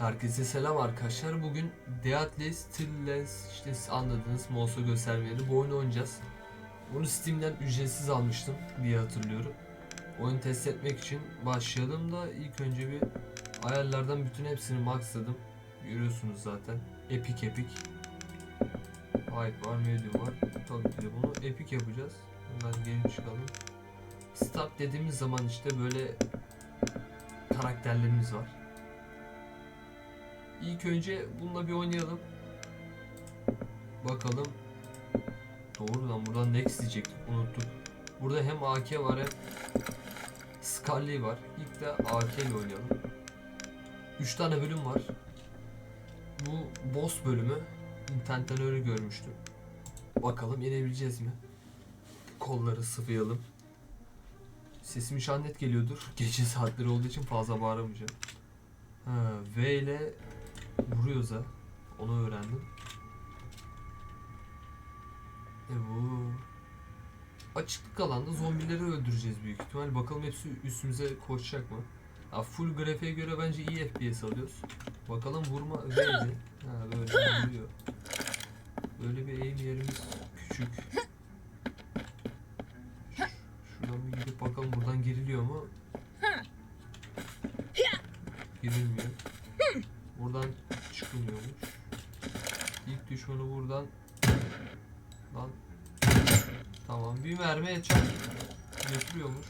Herkese selam arkadaşlar. Bugün Deathly Stillless işte siz anladınız Mouse'u göstermeyeli bu oyunu oynayacağız. Bunu Steam'den ücretsiz almıştım diye hatırlıyorum. Oyunu test etmek için başlayalım da ilk önce bir ayarlardan bütün hepsini maxladım. Görüyorsunuz zaten. Epic epic. Hype var, medium var. Tabii ki de bunu epic yapacağız. Hemen geri çıkalım. Start dediğimiz zaman işte böyle karakterlerimiz var. İlk önce bununla bir oynayalım. Bakalım. Doğru lan buradan next diyecektik unuttuk. Burada hem AK var hem Scully var. İlk de AK ile oynayalım. 3 tane bölüm var. Bu boss bölümü. İnternetten öyle görmüştüm. Bakalım yenebileceğiz mi? Kolları sıvayalım. Sesim şu an net geliyordur. Gece saatleri olduğu için fazla bağıramayacağım. Ha, V ile vuruyoruz ha. Onu öğrendim. E bu açıklık alanda zombileri öldüreceğiz büyük ihtimal. Bakalım hepsi üstümüze koşacak mı? Ha, full grafiğe göre bence iyi FPS alıyoruz. Bakalım vurma V'di. Ha böyle vuruyor. Böyle bir aim yerimiz küçük. Ş- Şuradan bir gidip bakalım buradan giriliyor mu? Girilmiyor. Buradan çıkılmıyormuş. İlk düşmanı buradan lan mermiye çak götürüyormuş.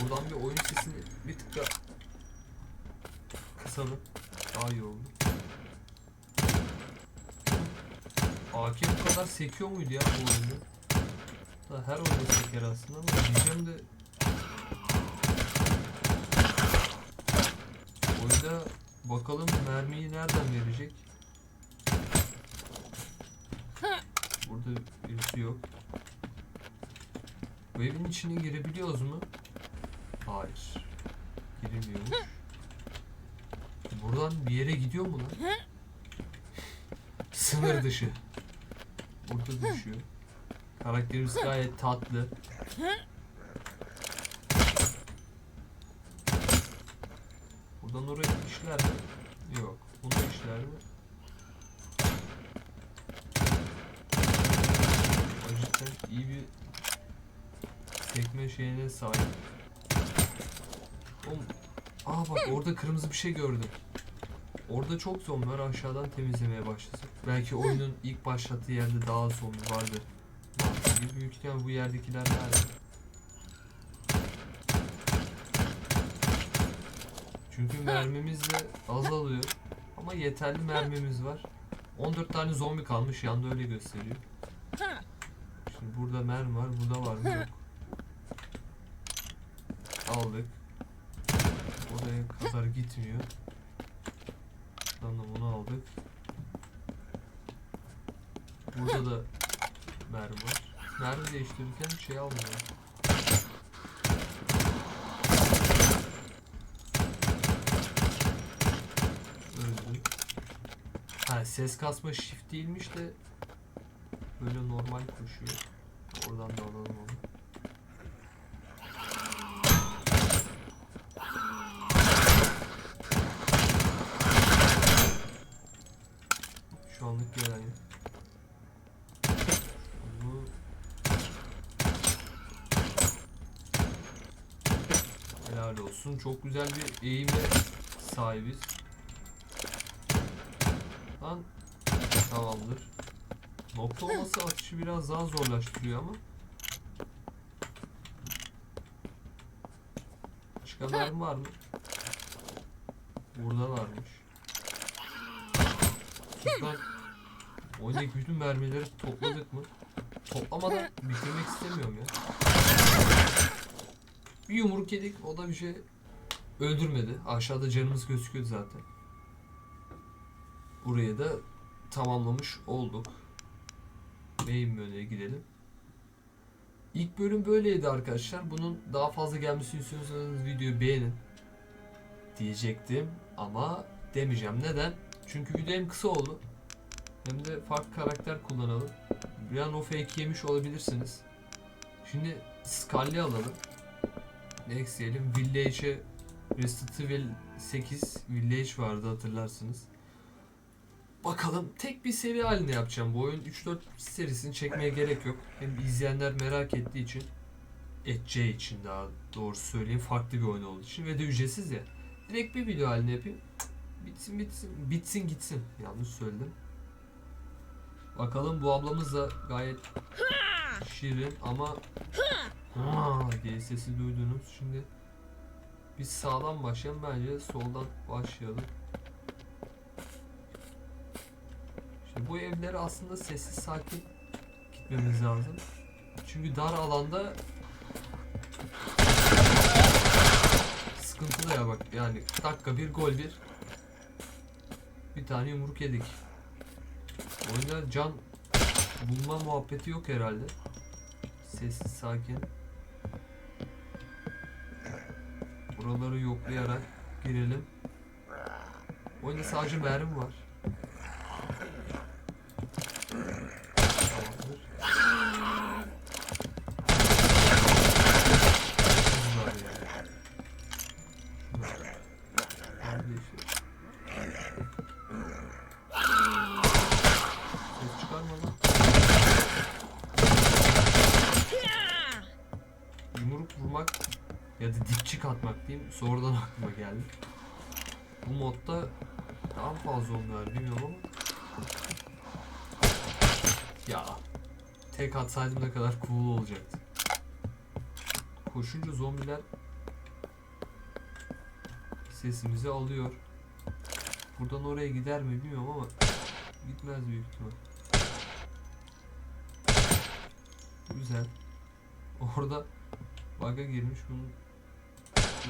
Buradan bir oyun sesini bir tık da kısalım. Daha iyi oldu. AK bu kadar sekiyor muydu ya bu oyunda? Da her oyunda seker aslında ama diyeceğim de Oyunda bakalım mermiyi nereden verecek? Burada birisi yok. Bu evin içine girebiliyoruz mu? Hayır. Giremiyormuş. Buradan bir yere gidiyor mu lan? Sınır dışı. Burada düşüyor. Karakterimiz gayet tatlı. Buradan oraya işler mi? Yok. Bunu işler mi? Cidden iyi bir tekme şeyine sahip. Oğlum, aa bak orada kırmızı bir şey gördüm. Orada çok zombi var aşağıdan temizlemeye başlasak. Belki oyunun ilk başlattığı yerde daha az zombi. Vardı gibi büyük ihtimal bu yerdekiler nerede? Çünkü mermimiz de azalıyor. Ama yeterli mermimiz var. 14 tane zombi kalmış yanda öyle gösteriyor. Şimdi burada mermi var, burada var mı? Yok. Aldık. Oraya kadar gitmiyor. Şuradan da bunu aldık. Burada da mermi var. Mermi değiştirirken şey almıyor. Öldü. Ha ses kasma shift değilmiş de böyle normal koşuyor. Oradan da alalım onu. Şu anlık gelen yok. Bunu olsun. Çok güzel bir eğime sahibiz. Lan tamamdır. Nokta olması atışı biraz daha zorlaştırıyor ama. Başka mermi var mı? Burada varmış. Sultan oyundaki bütün mermileri topladık mı? Toplamadan bitirmek istemiyorum ya. Bir yumruk yedik o da bir şey öldürmedi. Aşağıda canımız gözüküyor zaten. Buraya da tamamlamış olduk. Main menüye gidelim. İlk bölüm böyleydi arkadaşlar. Bunun daha fazla gelmesini istiyorsanız videoyu beğenin. Diyecektim ama demeyeceğim. Neden? Çünkü video hem kısa oldu hem de farklı karakter kullanalım. Bir an o yemiş olabilirsiniz. Şimdi Scully alalım. Next diyelim. Village'e Resident Evil 8 Village vardı hatırlarsınız. Bakalım tek bir seri halinde yapacağım. Bu oyun 3-4 serisini çekmeye gerek yok. Hem izleyenler merak ettiği için edeceği için daha doğru söyleyeyim farklı bir oyun olduğu için ve de ücretsiz ya. Direkt bir video halinde yapayım. Bitsin bitsin bitsin gitsin. Yanlış söyledim. Bakalım bu ablamız da gayet şirin ama Aa diye sesi duydunuz. Şimdi biz sağdan başlayalım bence soldan başlayalım. Bu evlere aslında sessiz sakin gitmemiz lazım. Çünkü dar alanda sıkıntılı ya bak yani dakika bir gol bir bir tane yumruk yedik. Oyunda can bulma muhabbeti yok herhalde. Sessiz sakin. Buraları yoklayarak girelim. Oyunda sadece mermi var. Tamamdır. Hızlar yani. Şunlar. Kardeşim. Ses çıkarma lan. Yumruk vurmak ya da dipçik atmak diyeyim sonradan aklıma geldi. Bu modda daha fazla onlar bilmiyorum ama ya tek atsaydım ne kadar cool olacaktı. Koşunca zombiler sesimizi alıyor. Buradan oraya gider mi bilmiyorum ama gitmez büyük ihtimal. Güzel. Orada bug'a girmiş bunun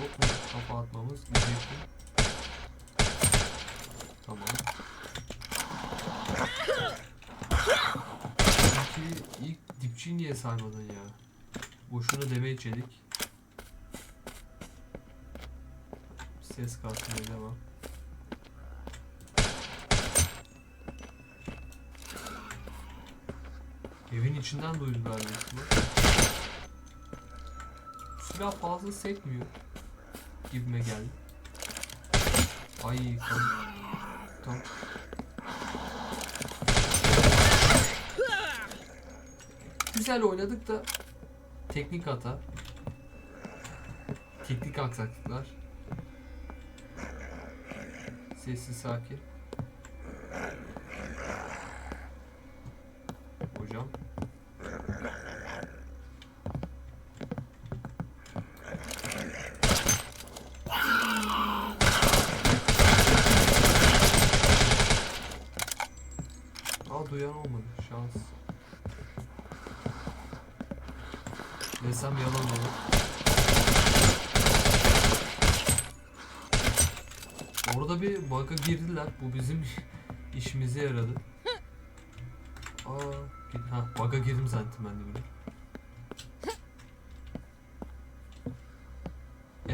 yok mu kafa atmamız diyecektim. Tamam. İlk dipçiyi niye saymadın ya? Boşuna demeye çelik. Ses kasmaya devam. Evin içinden duydular büyük ihtimal. Silah fazla sekmiyor. Gibime geldi. Ay kan. Tam. Güzel oynadık da teknik hata. Teknik aksaklıklar. Sessiz sakin. Hocam. Aa duyan olmadı. Şans. Desem yalan olur. Orada bir bug'a girdiler. Bu bizim işimize yaradı. Aa, ha bug'a girdim zannettim ben de böyle.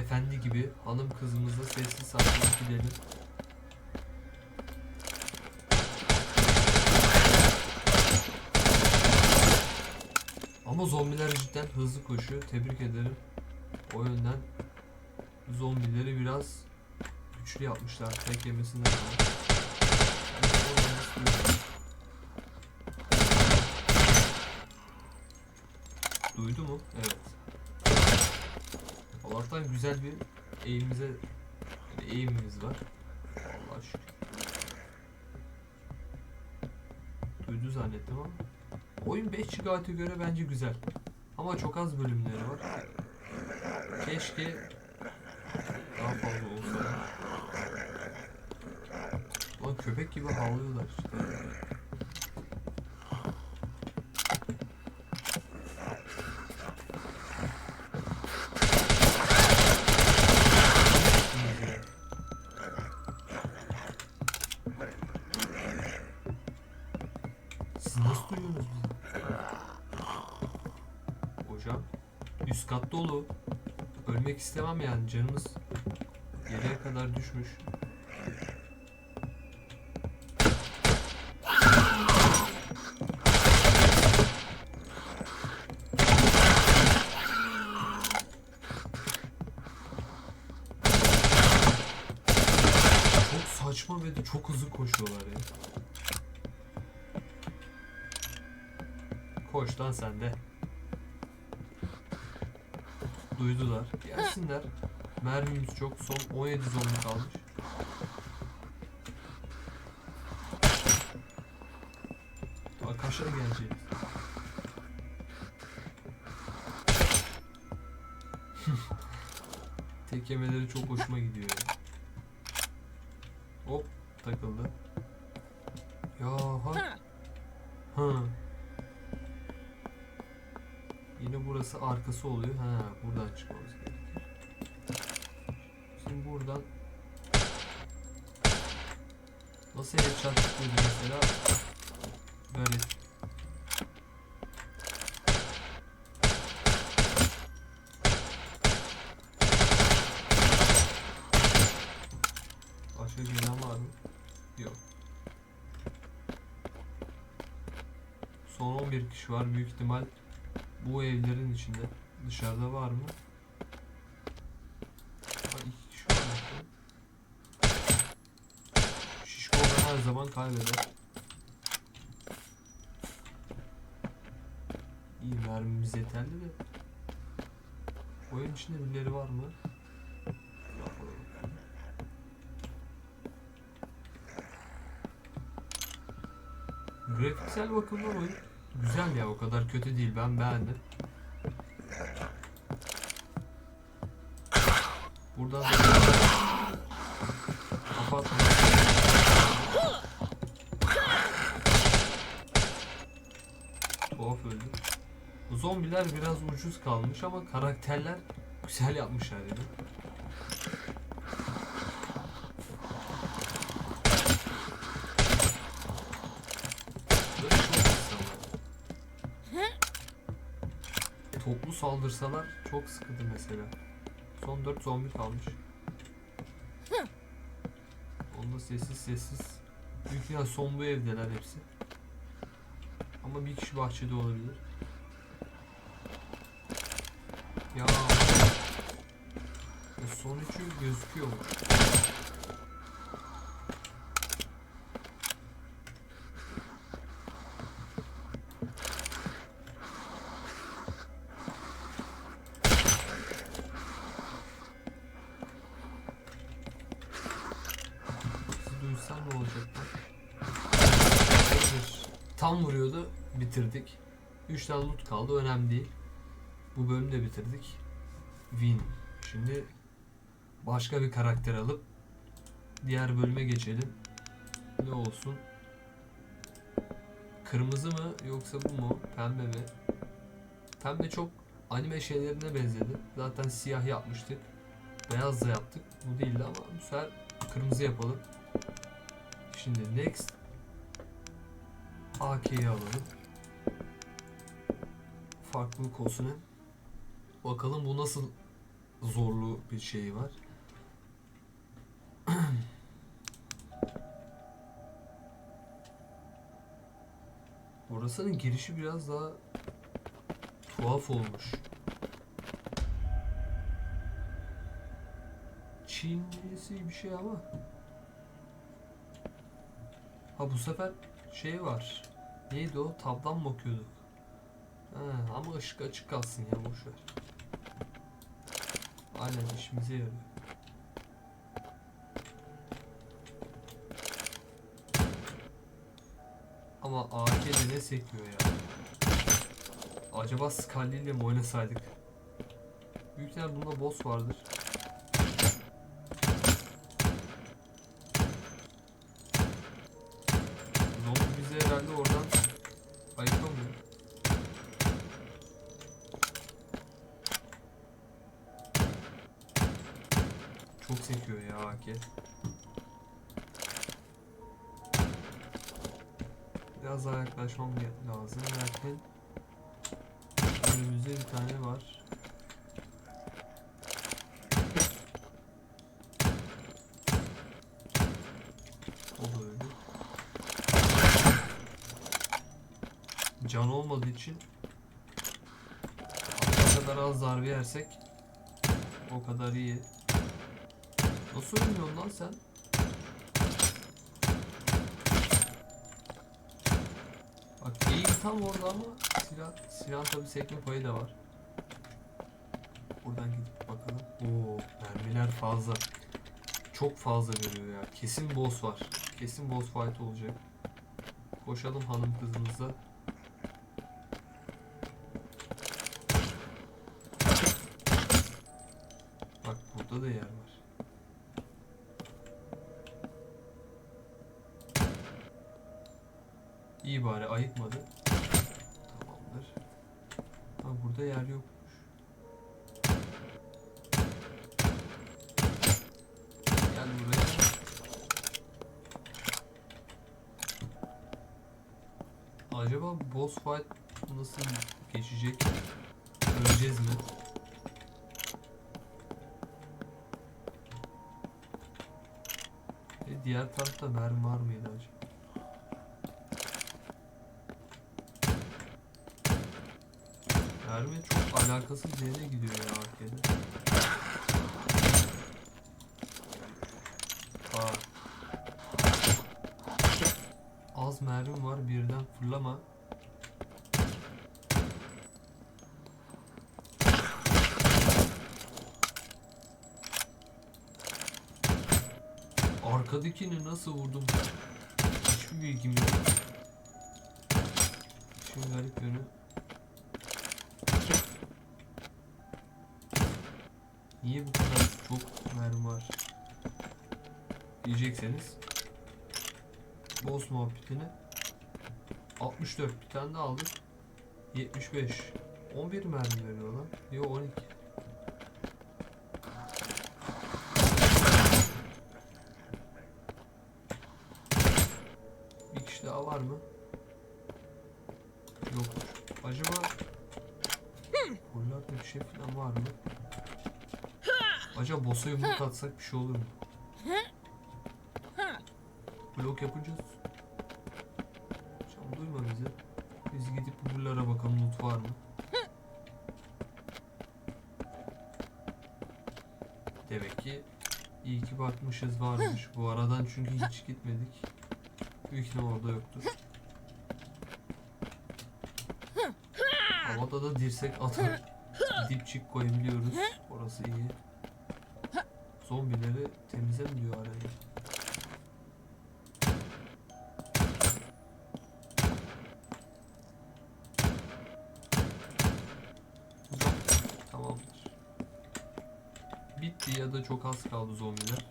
Efendi gibi hanım kızımızla sessiz sakin gidelim. Ama zombiler cidden hızlı koşuyor. Tebrik ederim. O yönden zombileri biraz güçlü yapmışlar. Tek yemesinden sonra. Duydu mu? Evet. Allah'tan güzel bir eğimimize yani eğimimiz var. Allah şükür. Duydu zannettim ama. Oyun 5 GB'a göre bence güzel. Ama çok az bölümleri var. Keşke daha fazla olsa. Lan köpek gibi havlıyorlar işte. dolu. Ölmek istemem yani canımız yere kadar düşmüş. Çok saçma ve de çok hızlı koşuyorlar ya. Koş lan sen de. Duydular. Gelsinler. Mermimiz çok. Son 17 zombi kalmış. Daha kaşa gelecek. Tek yemeleri çok hoşuma gidiyor. Hop takıldı. Ya ha. Ha. Burası arkası oluyor. Ha buradan çıkmamız gerekiyor. Şimdi buradan Nasıl headshot çıkıyordu mesela? Böyle Başka gelen var mı? Yok. Son 11 kişi var. Büyük ihtimal bu evlerin içinde. Dışarıda var mı? Şişko olan her zaman kaybeder. İyi mermimiz yeterli de. Oyun içinde birileri var mı? Grafiksel bakımdan oyun güzel ya o kadar kötü değil ben beğendim. Buradan da kapatma. Tuhaf öldü. Zombiler biraz ucuz kalmış ama karakterler güzel yapmışlar yani. Böyle çok insanlar. Toplu saldırsalar çok sıkıntı mesela. Son 4 zombi kalmış. Onda sessiz sessiz. Büyük ihtimal son bu evdeler hepsi. Ama bir kişi bahçede olabilir. Ya. ya son üçü gözüküyormuş. Bitirdik. 3 tane loot kaldı, önemli değil. Bu bölümü de bitirdik. Win. Şimdi başka bir karakter alıp diğer bölüme geçelim. Ne olsun? Kırmızı mı yoksa bu mu? Pembe mi? Pembe çok anime şeylerine benzedi. Zaten siyah yapmıştık. Beyaz da yaptık. Bu değildi ama bu sefer kırmızı yapalım. Şimdi next AK'yi alalım. Farklılık olsun. Bakalım bu nasıl zorlu bir şey var. Burasının girişi biraz daha tuhaf olmuş. Çinlisi bir şey ama. Ha bu sefer şey var. Neydi o? Tabdan bakıyorduk? Ama ışık açık kalsın ya boş ver. Aynen işimize yarıyor. Ama AK de ne sekiyor ya. Acaba Scully ile mi oynasaydık? Büyük ihtimal bunda boss vardır. Çok sekiyor ya AK. Biraz daha yaklaşmam lazım. Lakin önümüzde bir tane var. O. Can olmadığı için ne kadar az darbe yersek o kadar iyi. Nasıl ölmüyorsun lan sen? Bak eğim tam orada ama silah, silah tabi sekme payı da var. Buradan gidip bakalım. Oo mermiler fazla. Çok fazla veriyor ya. Kesin boss var. Kesin boss fight olacak. Koşalım hanım kızımıza. Bak burada da yer var. Acaba boss fight nasıl geçecek? Öleceğiz mi? E diğer tarafta mermi var mıydı acaba? Mermi çok alakasız yere gidiyor ya arkada. Aa. Az mermim var birden fırlama. Arkadakini nasıl vurdum? Hiçbir bilgim yok. Şimdi garip yönü. Niye bu kadar çok mermi var? Diyecekseniz. Boss muhabbetini 64 bir tane daha aldık. 75 11 mermi veriyor lan. Yo 12. Bir kişi daha var mı? Yok. Acaba buralarda bir şey falan var mı? Acaba boss'a yumruk atsak bir şey olur mu? Blok yapacağız. Can duyma bizi. Biz gidip bu buralara bakalım loot var mı? Demek ki iyi ki bakmışız varmış. Bu aradan çünkü hiç gitmedik. Büyük ihtimal orada yoktur. Havada da dirsek atıp dipçik koyabiliyoruz. Orası iyi. Zombileri temize mi diyor arayı? Çok az kaldı zombiler.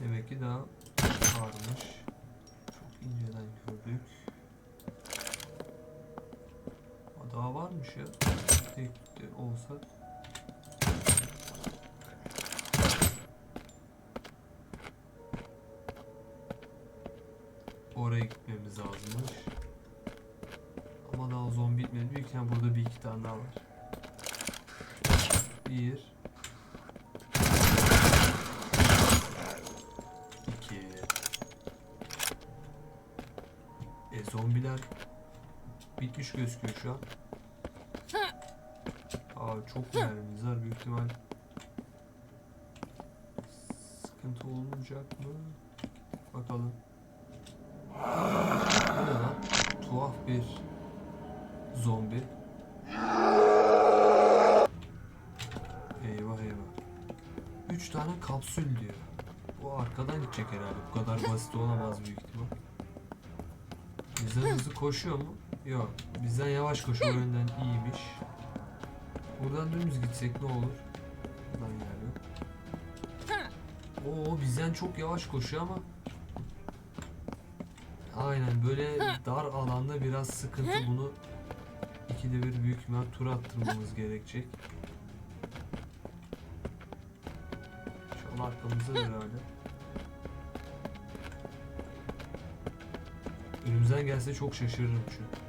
Demek ki daha varmış. Çok inceden gördük. Daha varmış ya. Tek olsa. Oraya gitmemiz lazımmış. Ama daha zombi bitmedi. Büyük burada bir iki tane daha var. Bir. İki. E zombiler bitmiş gözüküyor şu an. Aa çok mermimiz var büyük ihtimal. Sıkıntı olmayacak mı? Bakalım. Tuhaf bir zombi. Eyvah eyvah. Üç tane kapsül diyor. Bu arkadan gidecek herhalde. Bu kadar basit olamaz büyük ihtimal. Bizden hızlı koşuyor mu? Yok. Bizden yavaş koşuyor. O yönden iyiymiş. Buradan dümdüz gitsek ne olur? Buradan geliyor. Oo bizden çok yavaş koşuyor ama Aynen böyle dar alanda biraz sıkıntı bunu ikide bir büyük ihtimal tur attırmamız gerekecek. Şu an arkamızda herhalde. Önümüzden gelse çok şaşırırım çünkü.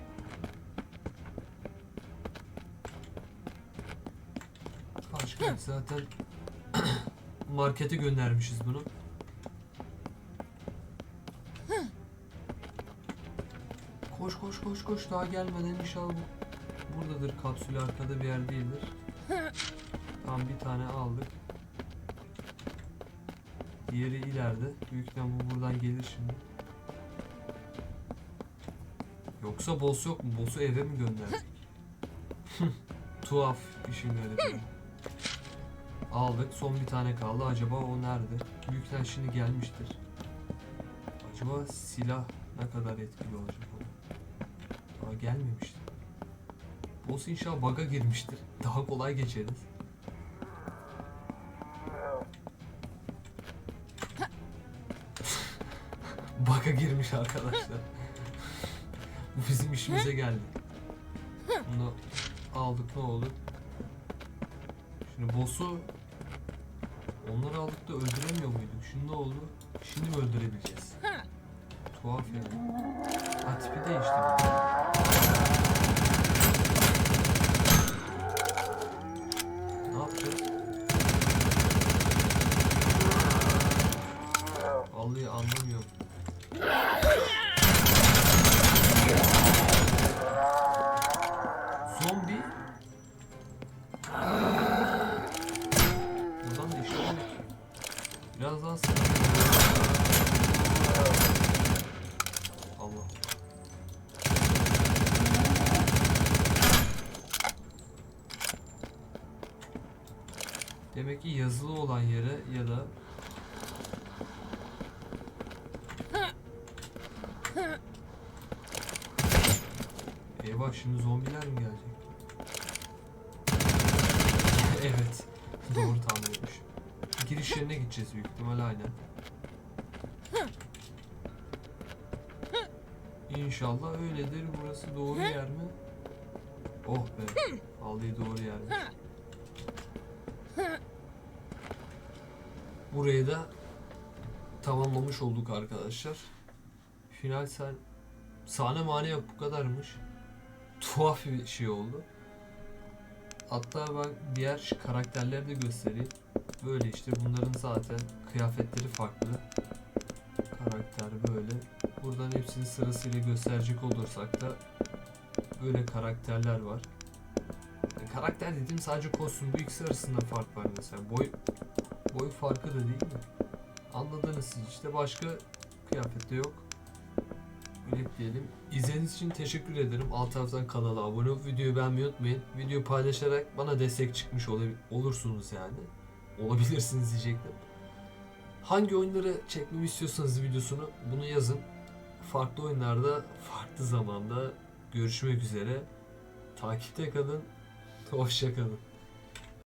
Kaç zaten markete göndermişiz bunu. Koş koş koş daha gelmeden inşallah bu- buradadır kapsül arkada bir yer değildir. Tam bir tane aldık. Diğeri ileride. Büyük bu buradan gelir şimdi. Yoksa boss yok mu? Boss'u eve mi gönderdik? Tuhaf işin. Aldık. Son bir tane kaldı. Acaba o nerede? Büyük ihtimal şimdi gelmiştir. Acaba silah ne kadar etkili olacak Daha gelmemiştir. Boss inşallah bug'a girmiştir. Daha kolay geçeriz. Bug'a girmiş arkadaşlar. Bu bizim işimize geldi. Bunu aldık ne oldu? Şimdi boss'u onları aldık da öldüremiyor muyduk? Şimdi ne oldu? Şimdi mi öldürebileceğiz? Tuhaf yani. Ha tipi değişti. Eyvah şimdi zombiler mi gelecek? evet. Doğru tahmin etmiş. Giriş yerine gideceğiz büyük ihtimal aynen. İnşallah öyledir. Burası doğru yer mi? Oh be. Aldığı doğru yermiş. Burayı da tamamlamış olduk arkadaşlar. Final sen sahne mane yok bu kadarmış. Tuhaf bir şey oldu. Hatta ben diğer karakterleri de göstereyim. Böyle işte bunların zaten kıyafetleri farklı. Karakter böyle. Buradan hepsini sırasıyla gösterecek olursak da böyle karakterler var. E, Karakter dediğim sadece kostüm. Bu ikisi arasında fark var mesela. Boy boy farkı da değil mi? Anladınız siz işte. Başka kıyafette yok. Öyle diyelim. İzlediğiniz için teşekkür ederim. Alt taraftan kanala abone olup videoyu beğenmeyi unutmayın. Videoyu paylaşarak bana destek çıkmış olabi- olursunuz yani. Olabilirsiniz diyecektim. Hangi oyunları çekmemi istiyorsanız videosunu bunu yazın. Farklı oyunlarda, farklı zamanda görüşmek üzere. Takipte kalın. Hoşça kalın.